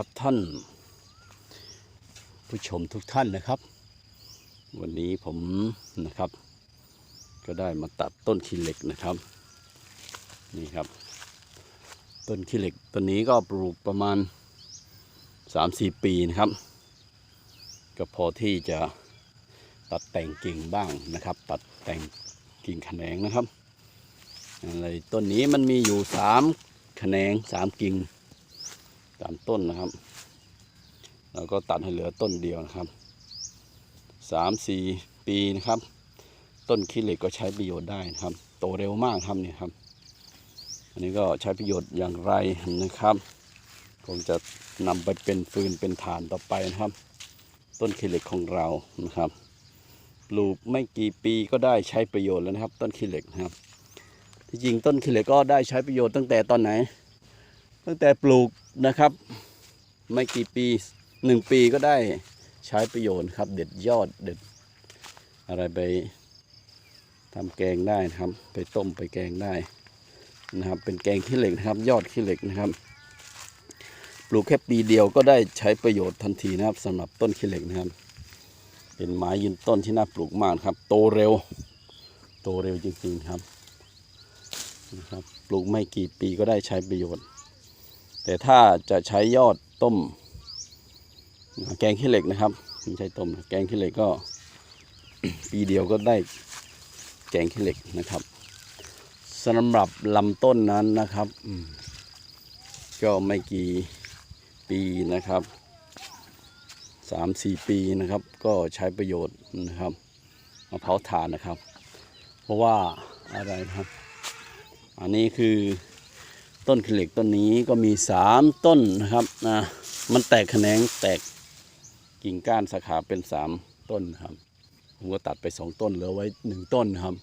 ครับท่าน ผู้ชมทุกท่านนะครับ วันนี้ผมนะครับ ก็ได้มาตัดต้นขี้เหล็กนะครับ นี่ครับ ต้นขี้เหล็กต้นนี้ก็ปลูกประมาณ 3-4 ปีนะครับ ก็พอที่จะตัดแต่งกิ่งบ้างนะครับ ตัดแต่งกิ่งแขนงนะครับอะไรต้นนี้มันมีอยู่สามแขนงสามกิ่ง สามต้นนะครับ แล้วก็ตัดให้เหลือต้นเดียวนะครับสามสี่ปีนะครับ ต้นขี้เหล็กก็ใช้ประโยชน์ได้นะครับ โตเร็วมากครับเนี่ยครับ อันนี้ก็ใช้ประโยชน์อย่างไรนะครับคงจะนำไปเป็นฟืนเป็นฐานต่อไปนะครับ ต้นขี้เหล็กของเรานะครับปลูกไม่กี่ปีก็ได้ใช้ประโยชน์แล้วนะครับ ต้นขี้เหล็กนะครับ ที่จริงต้นขี้เหล็กก็ได้ใช้ประโยชน์ตั้งแต่ตอนไหน ตั้งแต่ปลูกนะครับ ไม่กี่ปีหนึ่งปีก็ได้ใช้ประโยชน์ครับ เด็ดยอดเด็ด อะไรไปทำแกงได้นะครับ ไปต้มไปแกงได้นะครับ เป็นแกงขี้เหล็กนะครับ ยอดขี้เหล็กนะครับ ปลูกแค่ปีเดียวก็ได้ใช้ประโยชน์ทันทีนะครับสำหรับต้นขี้เหล็กนะครับ เป็นไม้ยืนต้นที่น่าปลูกมากครับ โตเร็ว โตเร็วจริงๆครับนะครับ ปลูกไม่กี่ปีก็ได้ใช้ประโยชน์ แต่ถ้าจะใช้ยอดต้ม แกงขี้เหล็กนะครับไม่ใช่ต้มแกงขี้เหล็กก็ ปีเดียวก็ได้แกงขี้เหล็กนะครับสำหรับลำต้นนั้นนะครับก็ไม่กี่ปีนะครับสามสี่ปีนะครับ ก็ใช้ประโยชน์นะครับมาเผาถ่านนะครับ เพราะว่าอะไรนะครับ อันนี้คือ ต้นขี้เหล็กต้นนี้ก็มีสามต้นนะครับนะมันแตกแขนงแตกกิ่งก้านสาขาเป็นสามต้นนะครับผมก็ตัดไปสองต้นเหลือไว้หนึ่งต้นนะครับ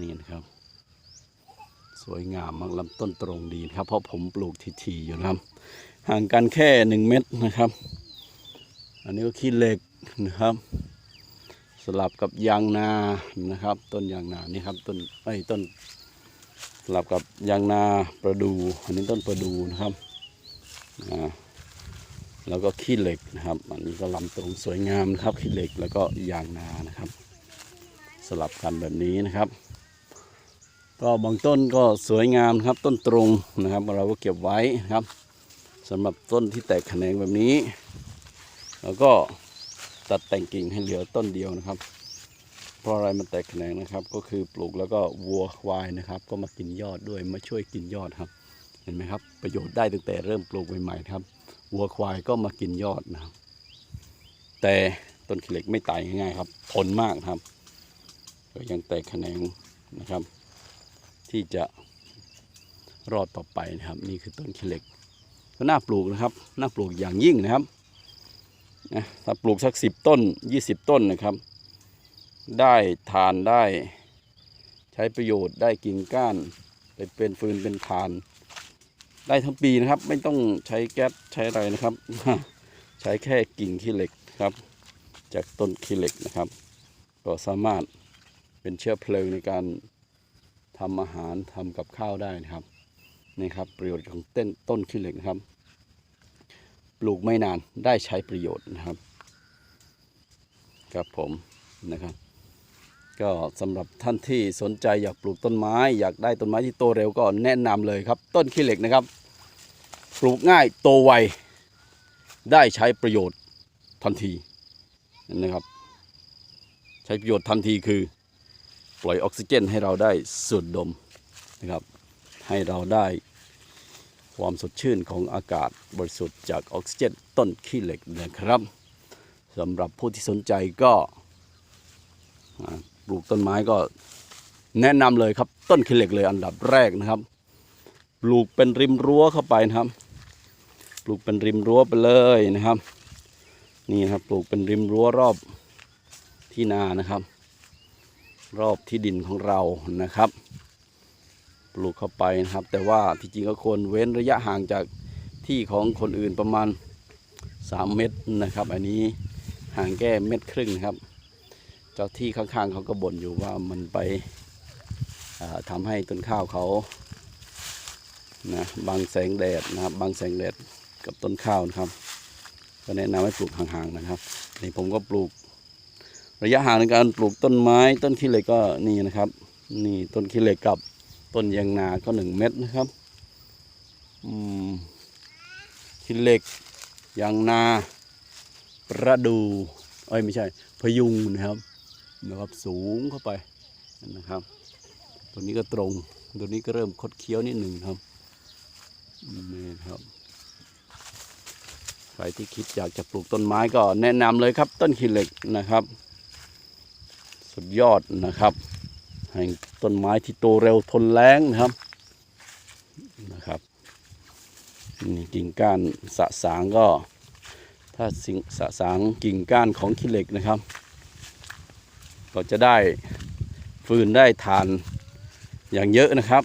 นี่นะครับ สวยงามมากลำต้นตรงดีครับ เพราะผมปลูกทีๆอยู่นะครับ ห่างกันแค่หนึ่งเมตรนะครับ อันนี้ก็ขี้เหล็กนะครับ สลับกับยางนานะครับ ต้นยางนานี่ครับต้นไอ้ต้น สลับกับยางนาประดูอันนี้ต้นประดูนะครับแล้วก็ขี้เหล็กนะครับ อันนี้ก็ลำตรงสวยงามนะครับขี้เหล็กแล้วก็ยางนานะครับ สลับกันแบบนี้นะครับ ก็บางต้นก็สวยงามครับต้นตรงนะครับ เราก็เก็บไว้นะครับสำหรับต้นที่แตกแขนงแบบนี้ แล้วก็ตัดแต่งกิ่งให้เหลือต้นเดียวนะครับ เพราะอะไรมันแตกแขนงนะครับ ก็คือปลูกแล้วก็วัวควายนะครับ ก็มากินยอดด้วยมาช่วยกินยอดครับ เห็นไหมครับ ประโยชน์ได้ตั้งแต่เริ่มปลูกใหม่ๆครับ วัวควายก็มากินยอดนะครับ แต่ต้นขี้เหล็กไม่ตายง่ายๆครับ ทนมากครับ ก็ยังแตกแขนงนะครับ ที่จะรอดต่อไปนะครับ นี่คือต้นขี้เหล็กก็น่าปลูกนะครับน่าปลูกอย่างยิ่งนะครับนะถ้าปลูกสักสิบต้นยี่สิบต้นนะครับ ได้ทานได้ ใช้ประโยชน์ได้กิ่งก้านไปเป็นฟืนเป็นทาน ได้ทั้งปีนะครับ ไม่ต้องใช้แก๊สใช้อะไรนะครับ ใช้แค่กิ่งขี้เหล็กครับ จากต้นขี้เหล็กนะครับ ก็สามารถเป็นเชื้อเพลิงในการทำอาหารทำกับข้าวได้นะครับนี่ครับประโยชน์ของเต้นต้นขี้เหล็กนะครับ ปลูกไม่นานได้ใช้ประโยชน์นะครับ ครับผมนะครับ ก็สำหรับท่านที่สนใจอยากปลูกต้นไม้ อยากได้ต้นไม้ที่โตเร็วก็แนะนำเลยครับ ต้นขี้เหล็กนะครับ ปลูกง่ายโตไว ได้ใช้ประโยชน์ทันทีนะครับ ใช้ประโยชน์ทันทีคือ ปล่อยออกซิเจนให้เราได้สูดดมนะครับ ให้เราได้ความสดชื่นของอากาศบริสุทธิ์จากออกซิเจนต้นขี้เหล็กนะครับสำหรับผู้ที่สนใจก็ ลูกต้นไม้ก็แนะนำเลยครับ ต้นขี้เหล็กเลยอันดับแรกนะครับ ปลูกเป็นริมรั้วเข้าไปนะครับ ปลูกเป็นริมรั้วไปเลยนะครับ นี่นะครับปลูกเป็นริมรั้วรอบที่นานะครับ รอบที่ดินของเรานะครับ ปลูกเข้าไปนะครับ แต่ว่าที่จริงก็ควรเว้นระยะห่างจากที่ของคนอื่นประมาณ 3 เมตรนะครับ อันนี้ห่างแค่เม็ดครึ่งนะครับ จ้าที่ข้างๆเขาก็บ่นอยู่ว่ามันไปทำาให้ต้นข้าวเขานะบังแสงแดดนะครับบังแสงแดดกับต้นข้าวนะครับ ก็แนะนำให้ปลูกห่างๆนะครับนี่ผมก็ปลูก ระยะห่างในการปลูกต้นไม้ ต้นขี้เหล็กก็นี่นะครับ นี่ต้นขี้เหล็กกับต้นยางนาก็หนึ่งเม็ดนะครับอืมขี้เหล็กยางนาประดูเอ้ยไม่ใช่พยุงนะครับ นะครับสูงเข้าไปนะครับ ตัวนี้ก็ตรง ตัวนี้ก็เริ่มคดเคี้ยวนิดหนึ่งครับนี่ครับใครที่คิดอยากจะปลูกต้นไม้ก็แนะนำเลยครับ ต้นขี้เหล็กนะครับ สุดยอดนะครับ แห่งต้นไม้ที่โตเร็วทนแรงนะครับนะครับนี่กิ่งก้านสะสางก็ ถ้าสิงสะสางกิ่งก้านของขี้เหล็กนะครับ ก็จะได้ฟืนได้ทานอย่างเยอะนะครับ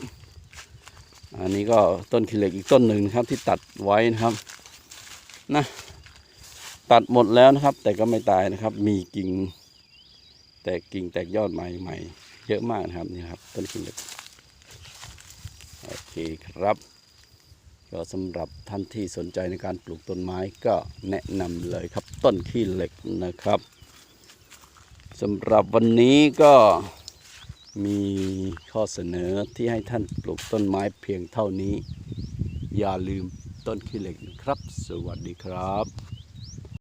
อันนี้ก็ต้นขี้เหล็กอีกต้นหนึ่งนะครับที่ตัดไว้นะครับนะตัดหมดแล้วนะครับ แต่ก็ไม่ตายนะครับ มีกิ่งแตกกิ่งแตกยอดใหม่ๆเยอะมากนะครับนี่ครับต้นขี้เหล็กโอเคครับก็สำหรับท่านที่สนใจในการปลูกต้นไม้ก็แนะนำเลยครับต้นขี้เหล็กนะครับ สำหรับวันนี้ก็มีข้อเสนอที่ให้ท่านปลูกต้นไม้เพียงเท่านี้ อย่าลืมต้นขี้เหล็กนะครับ สวัสดีครับ